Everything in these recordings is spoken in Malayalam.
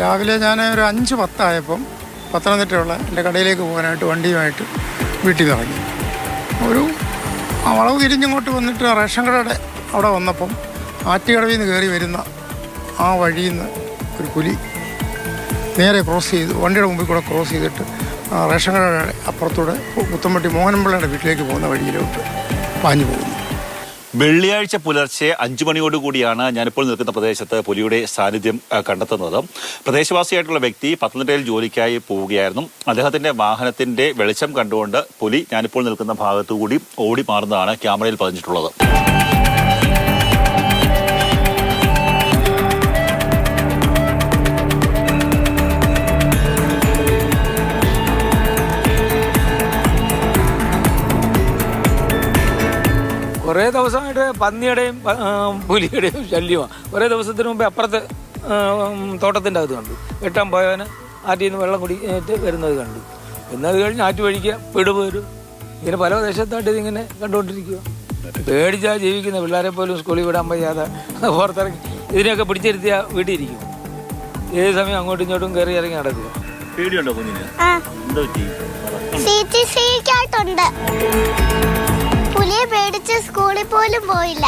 രാവിലെ ഞാൻ ഒരു അഞ്ച് പത്തായപ്പം പത്തനംതിട്ടയുള്ള എന്റെ കടയിലേക്ക് പോകാനായിട്ട് വണ്ടിയുമായിട്ട് വീട്ടിൽ ഇറങ്ങി. ഒരു ആ വളവ് തിരിഞ്ഞിങ്ങോട്ട് വന്നിട്ട് റേഷൻ കടയുടെ അവിടെ വന്നപ്പം ആറ്റുകടവിൽ നിന്ന് കയറി വരുന്ന ആ വഴിയിൽ നിന്ന് ഒരു പുലി നേരെ ക്രോസ് ചെയ്ത് വണ്ടിയുടെ മുമ്പിൽ കൂടെ ക്രോസ് ചെയ്തിട്ട് റേഷൻ കടയുടെ അപ്പുറത്തൂടെ പുത്തമ്പട്ടി മോഹനപിള്ളയുടെ വീട്ടിലേക്ക് പോകുന്ന വഴിയിലോട്ട് പാഞ്ഞു പോകുന്നു. വെള്ളിയാഴ്ച പുലർച്ചെ അഞ്ചു മണിയോടുകൂടിയാണ് ഞാനിപ്പോൾ നിൽക്കുന്ന പ്രദേശത്ത് പുലിയുടെ സാന്നിധ്യം കണ്ടെത്തുന്നത്. പ്രദേശവാസിയായിട്ടുള്ള വ്യക്തി പത്തനംതിട്ടയിൽ ജോലിക്കായി പോവുകയായിരുന്നു. അദ്ദേഹത്തിന്റെ വാഹനത്തിന്റെ വെളിച്ചം കണ്ടുകൊണ്ട് പുലി ഞാനിപ്പോൾ നിൽക്കുന്ന ഭാഗത്തുകൂടി ഓടി മാറുന്നതാണ് ക്യാമറയിൽ പതിഞ്ഞിട്ടുള്ളത്. കുറേ ദിവസമായിട്ട് പന്നിയുടെയും പുലിയുടെയും ശല്യമാണ് കുറേ ദിവസത്തിന് മുമ്പേ അപ്പുറത്ത് തോട്ടത്തിന്റെ അകത്ത് കണ്ടു. വെട്ടാൻ പോയവന് ആറ്റിൽ നിന്ന് വെള്ളം കുടിയിട്ട് വരുന്നത് കണ്ടു. എന്നത് കഴിഞ്ഞ് ആറ്റ് വഴിക്കുക പിടുപോരും ഇങ്ങനെ പല ദേശത്തായിട്ട് ഇതിങ്ങനെ കണ്ടുകൊണ്ടിരിക്കുക പേടിച്ചാൽ ജീവിക്കുന്ന പിള്ളേരെ പോലും സ്കൂളിൽ വിടാൻ വയ്യാതെ പുറത്തിറങ്ങി ഇതിനെയൊക്കെ പിടിച്ചിരുത്തിയ വീട്ടിൽ ഇരിക്കും ഏത് സമയം അങ്ങോട്ടും ഇങ്ങോട്ടും കയറി ഇറങ്ങി നടക്കുക. പേടിയുണ്ടോ കുഞ്ഞിന്? പുലിയെ പേടിച്ച് സ്കൂളിൽ പോലും പോയില്ല.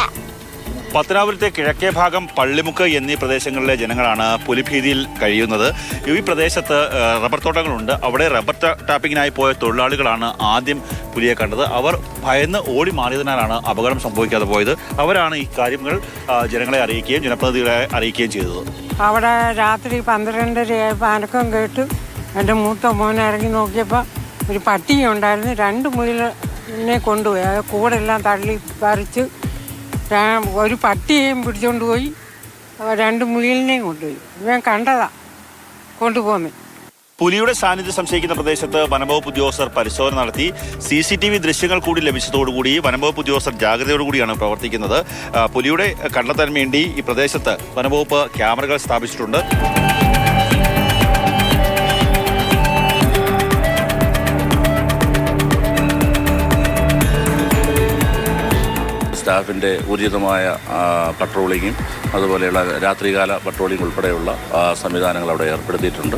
പത്തനാപുരത്തെ കിഴക്കേ ഭാഗം പള്ളിമുക്ക് എന്നീ പ്രദേശങ്ങളിലെ ജനങ്ങളാണ് പുലിഭീതിയിൽ കഴിയുന്നത്. ഈ പ്രദേശത്ത് റബ്ബർ തോട്ടങ്ങളുണ്ട്. അവിടെ റബ്ബർ ടാപ്പിങ്ങിനായി പോയ തൊഴിലാളികളാണ് ആദ്യം പുലിയെ കണ്ടത്. അവർ ഭയന്ന് ഓടി മാറിയതിനാലാണ് അപകടം സംഭവിക്കാതെ പോയത്. അവരാണ് ഈ കാര്യങ്ങൾ ജനങ്ങളെ അറിയിക്കുകയും ജനപ്രതിനിധികളെ അറിയിക്കുകയും ചെയ്തത്. അവിടെ രാത്രി പന്ത്രണ്ടരയായപ്പോൾ അനക്കം കേട്ട് എന്റെ മൂത്ത മോൻ ഇറങ്ങി നോക്കിയപ്പോൾ ഒരു പട്ടിയുണ്ടായിരുന്നു. രണ്ട് രണ്ട് മുയലിനെ കൊണ്ടുപോയി. അത് കൂടെല്ലാം തള്ളി പറിച്ച് ഒരു പട്ടിയെയും പിടിച്ചുകൊണ്ട് പോയി. രണ്ട് മുയലിനെയും കൊണ്ടുപോയി. ഞാൻ കണ്ടതാ കൊണ്ടുപോകുന്നത് പുലിയുടെ സാന്നിധ്യം സംശയിക്കുന്ന പ്രദേശത്ത് വനംവകുപ്പ് ഉദ്യോഗസ്ഥർ പരിശോധന നടത്തി. സി സി ടി വി ദൃശ്യങ്ങൾ കൂടി ലഭിച്ചതോടുകൂടി വനംവകുപ്പ് ഉദ്യോഗസ്ഥർ ജാഗ്രതയോടുകൂടിയാണ് പ്രവർത്തിക്കുന്നത്. പുലിയുടെ കണ്ടെത്താൻ വേണ്ടി ഈ പ്രദേശത്ത് വനംവകുപ്പ് ക്യാമറകൾ സ്ഥാപിച്ചിട്ടുണ്ട്. സ്റ്റാഫിന്റെ ഊർജിതമായ പട്രോളിങ്ങും അതുപോലെയുള്ള രാത്രികാല പട്രോളിംഗ് ഉൾപ്പെടെയുള്ള സംവിധാനങ്ങൾ അവിടെ ഏർപ്പെടുത്തിയിട്ടുണ്ട്.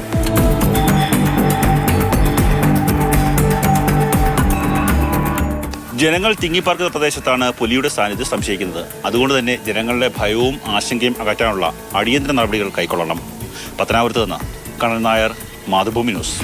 ജനങ്ങൾ തിങ്ങിപ്പാർക്കുന്ന പ്രദേശത്താണ് പുലിയുടെ സാന്നിധ്യം സംശയിക്കുന്നത്. അതുകൊണ്ട് തന്നെ ജനങ്ങളുടെ ഭയവും ആശങ്കയും അകറ്റാനുള്ള അടിയന്തര നടപടികൾ കൈക്കൊള്ളണം. പത്തനാപുരത്ത് നിന്ന് കണ്ണൻ നായർ മാതൃഭൂമി ന്യൂസ്.